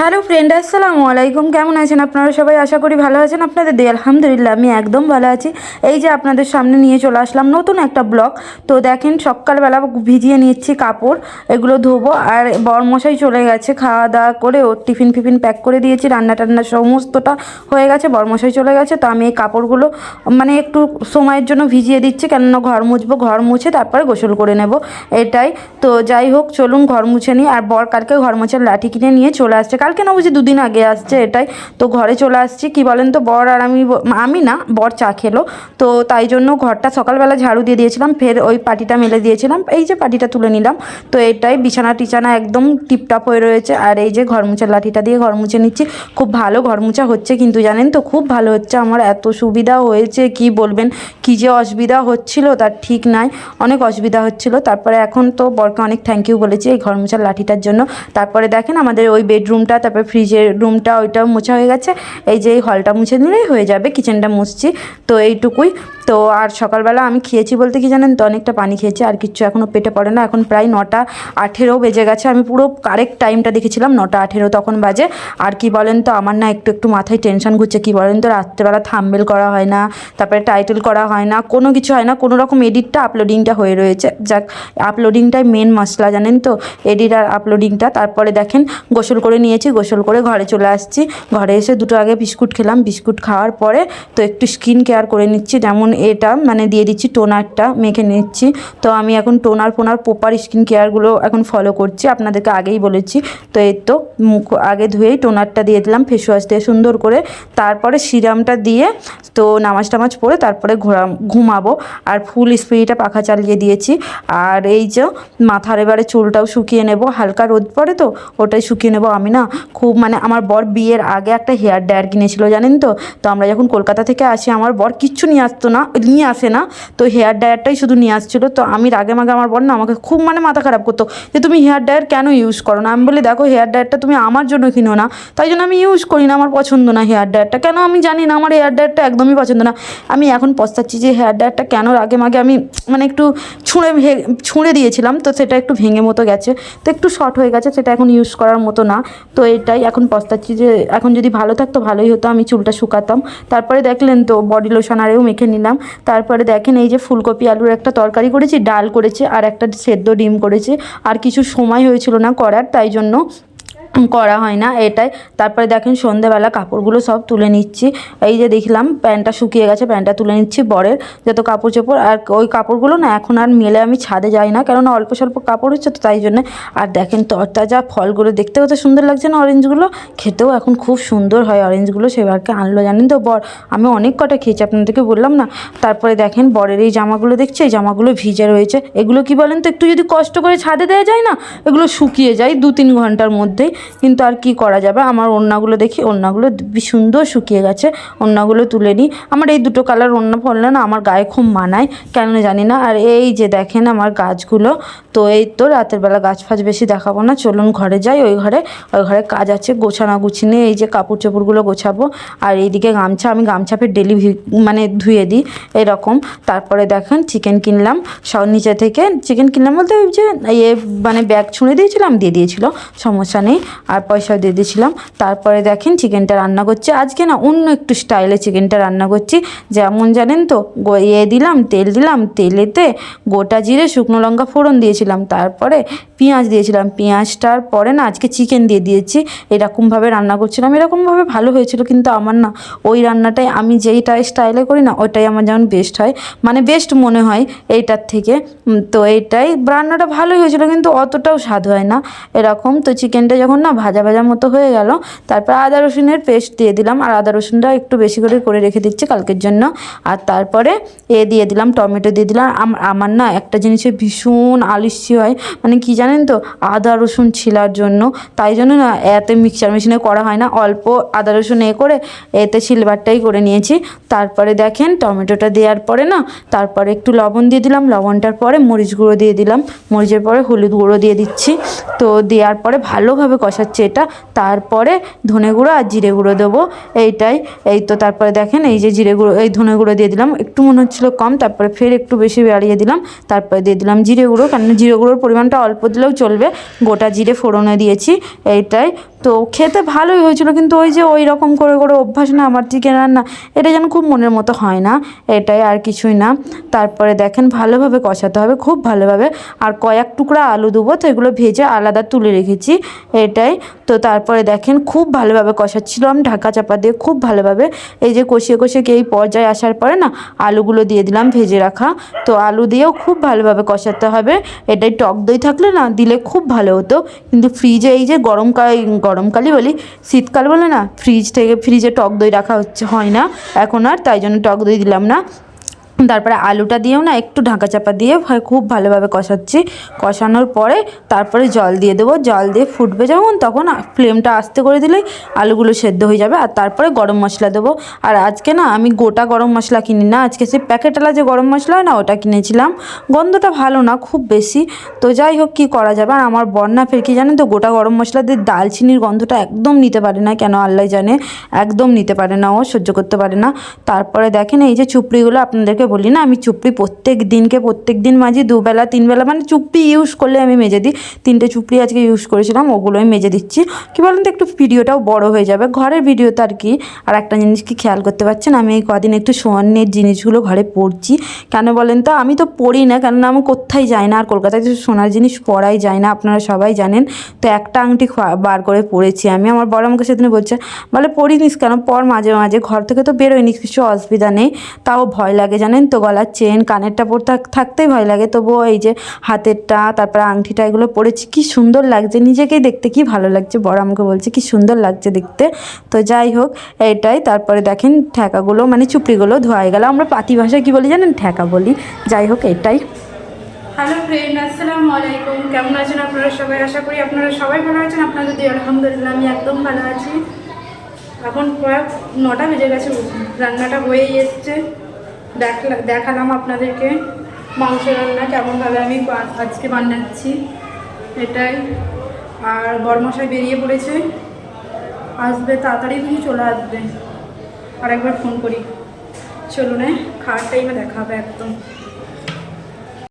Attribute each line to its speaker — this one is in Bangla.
Speaker 1: হ্যালো ফ্রেন্ড আসসালামু আলাইকুম। কেমন আছেন আপনারা সবাই? আশা করি ভালো আছেন আপনাদের দিয়ে আলহামদুলিল্লাহ, আমি একদম ভালো আছি। এই যে আপনাদের সামনে নিয়ে চলে আসলাম নতুন একটা ব্লগ। তো দেখেন, সকালবেলা ভিজিয়ে নিচ্ছি কাপড়, এগুলো ধোবো। আর বরমশাই চলে গেছে খাওয়া দাওয়া করে ওর টিফিন ফিফিন প্যাক করে দিয়েছি। রান্না টান্না সমস্তটা হয়ে গেছে, বরমশাই চলে গেছে। তো আমি এই কাপড়গুলো মানে একটু সময়ের জন্য ভিজিয়ে দিচ্ছি। কেননা ঘর মুছবো, ঘর মুছে তারপরে গোসল করে নেব। এটাই। তো যাই হোক, চলুন ঘর মুছে নিই। আর বর কালকে ঘর মোছার লাঠি কিনে নিয়ে চলে আসছে। কালকে না বুঝি দুদিন আগে আসছে এটাই। তো ঘরে চলে আসছি। কি বলেন তো? বর আর আমি আমি না, বর চা খেলো। তো তাই জন্য ঘরটা সকালবেলা ঝাড়ু দিয়ে দিয়েছিলাম, ফের ওই পাটিটা মেলে দিয়েছিলাম। এই যে পাটিটা তুলে নিলাম, তো এটাই বিছানা টিছানা একদম টিপটাপ হয়ে রয়েছে। আর এই যে ঘর মুছার লাঠিটা দিয়ে ঘর মুছে নিচ্ছি। খুব ভালো ঘর মুছা হচ্ছে কিন্তু জানেন তো, খুব ভালো হচ্ছে। আমার এত সুবিধা হয়েছে, কি বলবেন? কি যে অসুবিধা হচ্ছিল, তার ঠিক নাই। অনেক অসুবিধা হচ্ছিল। তারপরে এখন তো বরকে অনেক থ্যাংক ইউ বলেছি এই ঘর মোছার লাঠিটার জন্য। তারপরে দেখেন আমাদের ওই বেডরুমটা তারপরে ফ্রিজের রুমটা ওইটাও মোছা হয়ে গেছে। এই যে এই হলটা মুছে নিলেই হয়ে যাবে কিচেনটা মুছছি। তো এইটুকুই। তো আর সকালবেলা আমি খেয়েছি বলতে কি জানেন? তো অনেকটা পানি খেয়েছি, আর কিচ্ছু এখনও পেটে পড়ে না। এখন প্রায় নটা আঠেরো বেজে গেছে। আমি পুরো কারেক্ট টাইমটা দেখেছিলাম, নটা আঠেরো তখন বাজে। আর কি বলেন তো, আমার না একটু একটু মাথায় টেনশন ঘুরছে। কি বলেন তো, রাত্রেবেলা থাম্বেল করা হয় না, তারপরে টাইটেল করা হয় না, কোনো কিছু হয় না। কোনো রকম এডিটটা আপলোডিংটা হয়ে রয়েছে। যাক আপলোডিংটাই মেন মশলা জানেন তো এডিট আর আপলোডিংটা তারপরে দেখেন, গোসল করে নিয়েছি। গোসল করে ঘরে চলে আসছি। ঘরে এসে দুটো আগে বিস্কুট খেলাম। বিস্কুট খাওয়ার পরে তো একটু স্কিন কেয়ার করে নিচ্ছি, যেমন এটা মানে দিয়ে দিচ্ছি টোনারটা, মেখে নিচ্ছি। তো আমি এখন টোনার ফোনার প্রপার স্কিন কেয়ারগুলো এখন ফলো করছি। আপনাদেরকে আগেই বলেছি। তো এই তো, মুখ আগে ধুয়েই টোনারটা দিয়ে দিলাম ফেস ওয়াশ দিয়ে সুন্দর করে। তারপরে সিরামটা দিয়ে তো নামাজ টামাজ পরে তারপরে ঘোরা ঘুমাবো। আর ফুল স্প্রেটা পাখা চালিয়ে দিয়েছি। আর এই যে মাথার এবারে চুলটাও শুকিয়ে নেব, হালকা রোদ পড়ে তো, ওটাই শুকিয়ে নেব আমি না? খুব মানে আমার বর বিয়ের আগে একটা হেয়ার ড্রায়ার কিনেছিল, জানেন তো? তো আমরা যখন কলকাতা থেকে আসি, আমার বর কিচ্ছু নিয়ে আসতো না, নিয়ে আসে না। তো হেয়ার ড্রায়ারটাই শুধু নিয়ে আসছিল। তো আমি রাগে মাগে আমার বর না আমাকে খুব মানে মাথা খারাপ করতো যে, তুমি হেয়ার ড্রায়ার কেন ইউজ করো না? আমি বলি, দেখো, হেয়ার ড্রায়ারটা তুমি আমার জন্য কিনো না। তাই জন্য আমি ইউজ করি না, আমার পছন্দ না হেয়ার ড্রায়ারটা। কেন আমি জানি না, আমার হেয়ার ড্রায়ারটা একদমই পছন্দ না। আমি এখন পস্তাচ্ছি যে, হেয়ার ড্রায়ারটা কেন আগে মাগে আমি মানে একটু ছুঁড়ে ছুঁড়ে দিয়েছিলাম, তো সেটা একটু ভেঙে মতো গেছে। তো একটু শর্ট হয়ে গেছে, সেটা এখন ইউজ করার মতো না। তো এটাই এখন পস্তাচ্ছি যে এখন যদি ভালো থাকতো ভালোই হতো, আমি চুলটা শুকাতাম। তারপরে দেখলেন তো বডি লোশন আরেও মেখে নিলাম। তারপরে দেখেন এই যে ফুলকপি আলুর একটা তরকারি করেছি, ডাল করেছি, আর একটা সেদ্ধ ডিম করেছি। আর কিছু সময় হয়েছিল না করার, তাই জন্য করা হয় না, এটাই। তারপরে দেখেন সন্ধেবেলা কাপড়গুলো সব তুলে নিচ্ছি। এই যে দেখলাম, প্যান্টটা শুকিয়ে গেছে, প্যান্টটা তুলে নিচ্ছি বরের যত কাপড় চোপড়। আর ওই কাপড়গুলো না এখন আর মেলে আমি ছাদে যাই না, কেননা অল্প স্বল্প কাপড় হচ্ছে তো তাই জন্য। আর দেখেন তরতাজা ফলগুলো, দেখতে কত সুন্দর লাগছে না অরেঞ্জগুলো? খেতেও এখন খুব সুন্দর হয় অরেঞ্জগুলো, সেবারকে আনলো জানেন তো বর। আমি অনেক কটা খেয়েছি, আপনাদেরকে বললাম না। তারপরে দেখেন বরের এই জামাগুলো দেখছি, এই জামাগুলো ভিজে রয়েছে। এগুলো কি বলেন তো, একটু যদি কষ্ট করে ছাদে দেওয়া যায় না, এগুলো শুকিয়ে যায় দু তিন ঘণ্টার মধ্যেই। কিন্তু আর কি করা যাবে? আমার ওড়নাগুলো দেখি, ওড়নাগুলো সুন্দর শুকিয়ে গেছে। ওড়নাগুলো তুলে নিই। আমার এই দুটো কালার ওড়না পরলে না আমার গায়ে খুব মানায়, কেন জানি না। আর এই যে দেখেন আমার গাছগুলো, তো এই তো রাতের বেলা গাছ ফাছ বেশি দেখাবো না। চলুন ঘরে যাই, ওই ঘরে ওই ঘরে কাজ আছে গোছানো গুছিয়ে এই যে কাপড় চোপড়গুলো গোছাবো। আর এইদিকে গামছা, আমি গামছা ফের ডেলি মানে ধুয়ে দিই, এরকম। তারপরে দেখেন চিকেন কিনলাম সব নিচে থেকে চিকেন কিনলাম বলতে ওই যে ইয়ে মানে ব্যাগ ছুঁড়ে দিয়েছিলাম, দিয়ে দিয়েছিল। সমস্যা নেই। আর পয়সাও দিয়ে দিয়েছিলাম। তারপরে দেখেন চিকেনটা রান্না করছি। আজকে না অন্য একটু স্টাইলে চিকেনটা রান্না করছি। যেমন জানেন তো ইয়ে দিলাম, তেল দিলাম, তেলেতে গোটা জিরে, শুকনো লঙ্কা ফোড়ন দিয়েছিলাম। তারপরে পেঁয়াজ দিয়েছিলাম। পেঁয়াজটার পরে না আজকে চিকেন দিয়ে দিয়েছি। এরকমভাবে রান্না করছিলাম। এরকমভাবে ভালো হয়েছিল, কিন্তু আমার না ওই রান্নাটাই আমি যেইটা স্টাইলে করি না, ওইটাই আমার যেমন বেস্ট হয়। মানে বেস্ট মনে হয় এইটার থেকে। তো এইটাই রান্নাটা ভালোই হয়েছিল, কিন্তু অতটাও স্বাদ হয় না। এরকম তো চিকেনটা যখন না, ভাজা ভাজা মতো হয়ে গেল। তারপর আদা রসুনের পেস্ট দিয়ে দিলাম। আর আদা রসুনটা একটু বেশি করে করে রেখে দিচ্ছি কালকের জন্য। আর তারপরে এ দিয়ে দিলাম, টমেটো দিয়ে দিলাম। আম- আমার না একটা জিনিসে ভীষণ আলিস্যি হয়। মানে কি জানেন তো, আদা রসুন ছিলার জন্য। তাই জন্য না এতে মিক্সচার মেশিনে করা হয় না। অল্প আদা রসুন এ করে এতে সিলভারটাই করে নিয়েছি। তারপরে দেখেন, টমেটোটা দেওয়ার পরে না, তারপরে একটু লবণ দিয়ে দিলাম। লবণটার পরে মরিচ গুঁড়ো দিয়ে দিলাম। মরিচের পরে হলুদ গুঁড়ো দিয়ে দিচ্ছি। তো দেওয়ার পরে ভালোভাবে কষাচ্ছি এটা, তারপরে ধনে গুঁড়ো আর জিরে গুঁড়ো দেবো। এইটাই, এই তো তারপরে দেখেন এই যে জিরে গুঁড়ো, এই ধনে গুঁড়ো দিয়ে দিলাম। একটু মনে হচ্ছিল কম, তারপরে ফের একটু বেশি বাড়িয়ে দিলাম। তারপরে দিয়ে দিলাম জিরে গুঁড়ো কেন জিরে গুঁড়োর পরিমাণটা অল্প দিলেও চলবে। গোটা জিরে ফোড়নে দিয়েছি, এইটাই। তো খেতে ভালোই হয়েছিল, কিন্তু ওই যে ওই রকম করে করে অভ্যাস না, আমার চিকেন রান্না, এটা যেন খুব মনের মতো হয় না, এটাই আর কিছুই না। তারপরে দেখেন ভালোভাবে কষাতে হবে, খুব ভালোভাবে। আর কয়েক টুকরা আলু দেবো, তো এগুলো ভেজে আলাদা তুলে রেখেছি, এটাই। তো তারপরে দেখেন খুব ভালোভাবে কষাচ্ছিলাম ঢাকা চাপা দিয়ে খুব ভালোভাবে। এই যে কষিয়ে কষিয়ে এই পর্যায়ে আসার পরে না, আলুগুলো দিয়ে দিলাম ভেজে রাখা। তো আলু দিয়েও খুব ভালোভাবে কষাতে হবে। এটাই টক দই থাকলে না, দিলে খুব ভালো হতো। কিন্তু ফ্রিজে এই যে গরমকাল গরমকালই বলি, শীতকাল বলে না, ফ্রিজ থেকে, ফ্রিজে টক দই রাখা হচ্ছে, হয় না। এখন আর তাই জন্য টক দই দিলাম না। তারপরে আলুটা দিয়েও না একটু ঢাকা চাপা দিয়ে খুব ভালোভাবে কষাচ্ছি। কষানোর পরে তারপরে জল দিয়ে দেবো। জল দিয়ে ফুটবে যখন, তখন ফ্লেমটা আস্তে করে দিলেই আলুগুলো সেদ্ধ হয়ে যাবে। আর তারপরে গরম মশলা দেবো। আর আজকে না আমি গোটা গরম মশলা কিনি না। আজকে সেই প্যাকেটওয়ালা যে গরম মশলা হয় না, ওটা কিনেছিলাম। গন্ধটা ভালো না, খুব বেশি। তো যাই হোক, কী করা যাবে? আর আমার বন্যা ফের কি জানেন তো, গোটা গরম মশলা দিয়ে দালচিনির গন্ধটা একদম নিতে পারে না। কেন আল্লাহ জানে, একদম নিতে পারে না ও, সহ্য করতে পারে না। তারপরে দেখেন এই যে চুপড়িগুলো আপনাদেরকে বলি না, আমি চুপড়ি প্রত্যেক দিনকে, প্রত্যেক দিন মাজি দুবেলা, তিনবেলা মানে চুপড়ি ইউজ করলে আমি মেজে দিই। তিনটে চুপড়ি আজকে ইউজ করেছিলাম, ওগুলো আমি মেজে দিচ্ছি। কী বলেন তো একটু ভিডিওটাও বড় হয়ে যাবে। ঘরের ভিডিও তো আর কি, আর একটা জিনিস কি খেয়াল করতে পারছেন, আমি এই কদিন একটু স্বর্ণের জিনিসগুলো ঘরে পড়ছি কেন বলেন তো আমি তো পড়ি না, কেননা আমি কোথায় যাই না, আর কলকাতায় তো সোনার জিনিস পরাই যায় না, আপনারা সবাই জানেন। তো একটা আংটি বার করে পড়েছি আমি। আমার বড় আমাকে সেদিন বলছে, বলে পড়িনিস কেন? পর মাঝে মাঝে, ঘর থেকে তো বেরোয়নি, কিছু অসুবিধা নেই, তাও ভয় লাগে জানেন তো গলার চেন কানেরটা পরতে থাকতেই ভয় লাগে। তবুও এই যে হাতেরটা, তারপরে আংটিটা, এগুলো পরেছি। কি সুন্দর লাগছে। নিজেকেই দেখতে কি ভালো লাগছে। বড় আমাকে বলছে, কি সুন্দর লাগছে দেখতে। তো যাই হোক এটাই তারপরে দেখেন ঠেকাগুলো মানে চুপড়িগুলো ধোয়াই গেল। আমরা পাতি ভাষায় কী বলি জানেন? ঠেকা বলি। যাই হোক এটাই
Speaker 2: হ্যালো ফ্রেন্ড আসসালামু আলাইকুম। কেমন আছেন আপনারা সবাই? আশা করি আপনারা সবাই ভালো আছেন। আপনাদের দিয়ে, আলহামদুলিল্লাহ, আমি একদম ভালো আছি। এখন প্রায় নটা বেজে গেছে। রান্নাটা হয়েই এসছে। দেখলা, দেখালাম আপনাদেরকে মাংস রান্না, কেমনভাবে আমি আজকে বানাচ্ছি। এটাই। আর বরমশাই বেরিয়ে পড়েছে। আসবে তাড়াতাড়ি তুমি চলে আসবে। আর একবার ফোন করি। চলুন হ্যাঁ খাওয়ার টাইমে দেখা হবে একদম।